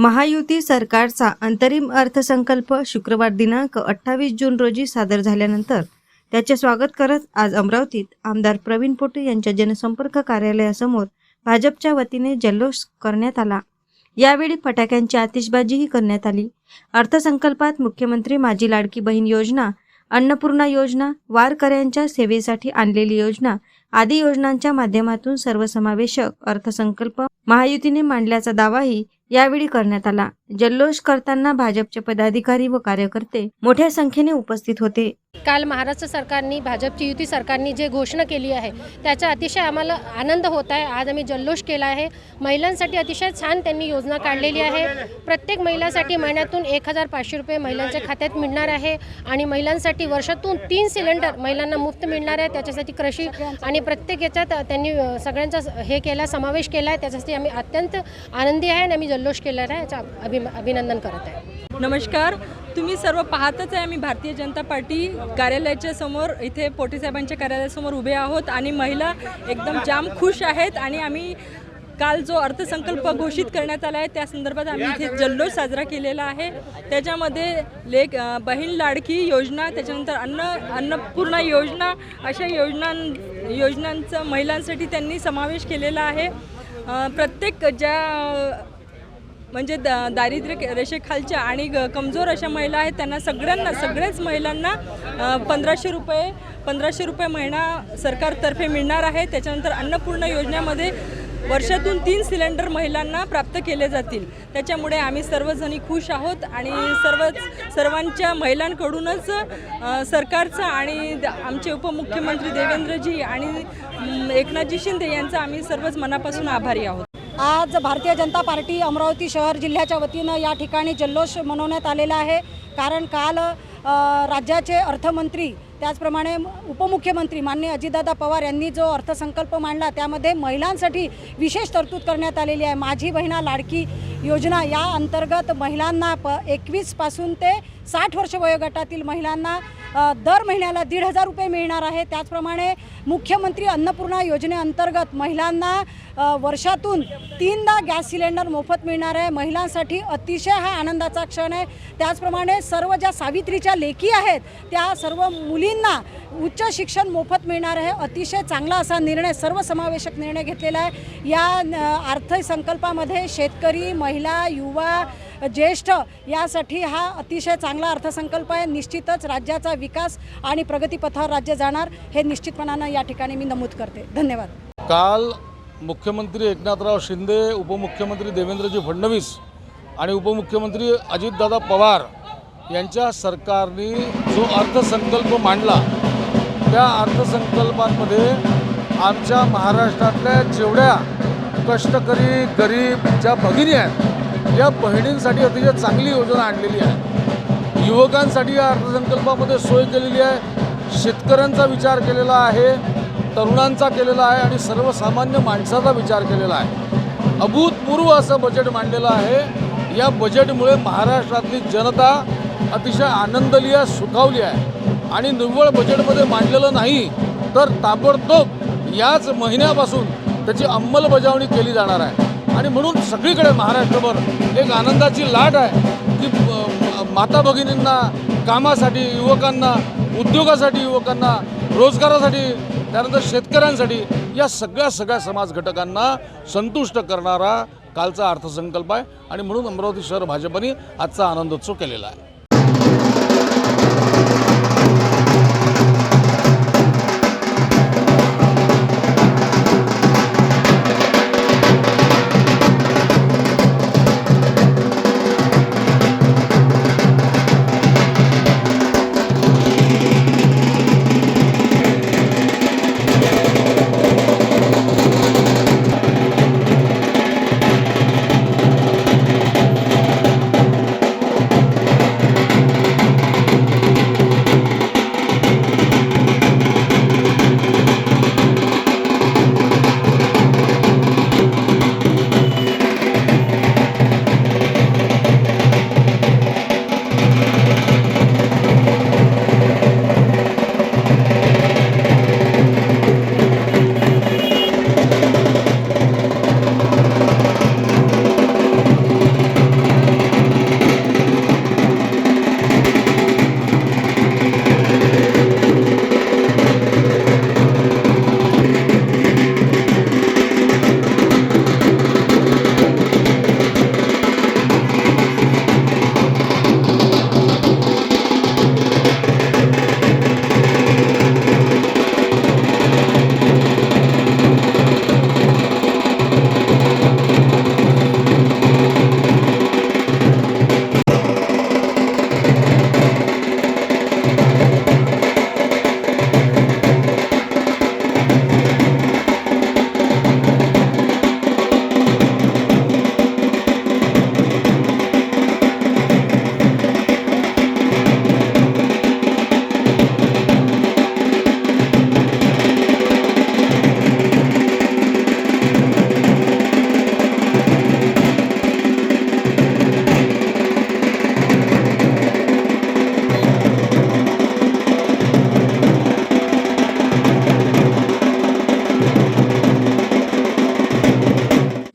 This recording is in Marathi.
महायुती सरकारचा अंतरिम अर्थसंकल्प शुक्रवार दिनांक अठ्ठावीस जून रोजी सादर झाल्यानंतर त्याचे स्वागत करत आज अमरावतीत आमदार प्रवीण पोटे यांच्या जनसंपर्क कार्यालयासमोर भाजपच्या वतीने जल्लोष करण्यात आला. यावेळी फटाक्यांची आतिषबाजीही करण्यात आली. अर्थसंकल्पात मुख्यमंत्री माझी लाडकी बहीण योजना अन्नपूर्णा योजना वारकऱ्यांच्या सेवेसाठी आणलेली योजना आदी योजनांच्या माध्यमातून सर्वसमावेशक अर्थसंकल्प महायुतीने मांडल्याचा दावाही यावेळी करण्यात आला. जल्लोष करताना भाजपचे पदाधिकारी व कार्यकर्ते मोठ्या संख्येने उपस्थित होते. काल महाराष्ट्र सरकारने भाजपची युती सरकारने जे घोषणा केली आहे त्याचा अतिशय आम्हाला आनंद होत आहे. आज आम्ही जल्लोष केला आहे. महिलांसाठी अतिशय छान त्यांनी योजना काढलेली आहे. प्रत्येक महिलासाठी महिन्यातून एक हजार पाचशे रुपये महिलांच्या खात्यात मिळणार आहे आणि महिलांसाठी वर्षातून तीन सिलेंडर महिलांना मुफ्त मिळणार आहे. त्याच्यासाठी कृषी आणि प्रत्येक याच्यात त्यांनी सगळ्यांचा हे केला समावेश केला आहे. त्याच्यासाठी आम्ही अत्यंत आनंदी आहे आणि आम्ही जल्लोष केलेला आहे. याचा अभि अभिनंदन करत आहे. नमस्कार. तुम्ही सर्व पाहतच आहे आम्ही भारतीय जनता पार्टी कार्यालयाच्या समोर इथे पोटेसाहेबांच्या कार्यालयासमोर उभे आहोत आणि महिला एकदम जाम खुश आहेत आणि आम्ही काल जो अर्थसंकल्प घोषित करण्यात आला आहे त्या संदर्भात आम्ही इथे जल्लोष साजरा केलेला आहे. त्याच्यामध्ये लेख बहीण लाडकी योजना त्याच्यानंतर अन्न अन्नपूर्णा योजना अशा योजनां योजनांचा महिलांसाठी त्यांनी समावेश केलेला आहे. प्रत्येक ज्या म्हणजे द दारिद्र्य रेषेखालच्या आणि ग- कमजोर अशा महिला आहेत. त्यांना सगळ्यांना सगळ्याच महिलांना पंधराशे रुपये पंधराशे रुपये महिना सरकारतर्फे मिळणार आहे. त्याच्यानंतर अन्नपूर्णा योजनेमध्ये वर्षातून तीन सिलेंडर महिलांना प्राप्त केले जातील. त्याच्यामुळे आम्ही सर्वजणी खुश आहोत आणि सर्वच सर्वांच्या महिलांकडूनच सरकारचं आणि द- आमचे उपमुख्यमंत्री देवेंद्रजी आणि एकनाथजी शिंदे यांचा आम्ही सर्वच मनापासून आभारी आहोत. आज भारतीय जनता पार्टी अमरावती शहर जिल्ह्याच्या वतीनं या ठिकाणी जल्लोष मनवण्यात आलेला आहे. कारण काल राज्याचे अर्थमंत्री त्याचप्रमाणे उपमुख्यमंत्री माननीय अजितदादा पवार यांनी जो अर्थसंकल्प मांडला त्यामध्ये महिलांसाठी विशेष तरतूद करण्यात आलेली आहे. माझी बहिणा लाडकी योजना या अंतर्गत महिलांना प एकवीसपासून ते साठ वर्ष वयोगटातील महिलांना दर महिन्याला दीड हजार रुपये मिळणार आहे. त्याचप्रमाणे मुख्यमंत्री अन्नपूर्णा योजनेअंतर्गत महिलांना वर्षातून तीनदा गॅस सिलेंडर मोफत मिळणार आहे. महिलांसाठी अतिशय हा आनंदाचा क्षण आहे. त्याचप्रमाणे सर्व ज्या सावित्रीच्या लेखी आहेत त्या सर्व मुलींना उच्च शिक्षण मोफत मिळणार आहे. अतिशय चांगला असा निर्णय सर्वसमावेशक निर्णय घेतलेला आहे. या अर्थसंकल्पामध्ये शेतकरी महिला युवा ज्येष्ठ यासाठी हा अतिशय चांगला अर्थसंकल्प आहे. निश्चितच राज्याचा विकास आणि प्रगतीपथावर राज्य जाणार हे निश्चितपणानं या ठिकाणी मी नमूद करते. धन्यवाद. काल मुख्यमंत्री एकनाथराव शिंदे उपमुख्यमंत्री देवेंद्रजी फडणवीस आणि उपमुख्यमंत्री अजितदादा पवार यांच्या सरकारने जो अर्थसंकल्प मांडला त्या अर्थसंकल्पांमध्ये आमच्या महाराष्ट्रातल्या जेवढ्या कष्टकरी गरीब ज्या भगिनी आहेत या बहिणींसाठी अतिशय चांगली योजना आणलेली आहे. युवकांसाठी या अर्थसंकल्पामध्ये सोय केलेली आहे. शेतकऱ्यांचा विचार केलेला आहे तरुणांचा केलेला आहे आणि सर्वसामान्य माणसाचा विचार केलेला आहे. अभूतपूर्व असं बजेट मांडलेलं आहे. या बजेटमुळे महाराष्ट्रातली जनता अतिशय आनंदली आहे सुखावली आहे. आणि निव्वळ बजेटमध्ये मांडलेलं नाही तर ताबडतोब याच महिन्यापासून त्याची अंमलबजावणी केली जाणार आहे. आणि म्हणून सगळीकडे महाराष्ट्रभर एक आनंदाची लाट आहे की माता भगिनींना कामासाठी युवकांना उद्योगासाठी युवकांना रोजगारासाठी त्यानंतर शेतकऱ्यांसाठी या सगळ्या सगळ्या समाज घटकांना संतुष्ट करणारा कालचा अर्थसंकल्प आहे. आणि म्हणून अमरावती शहर भाजपने आजचा आनंदोत्सव केलेला आहे.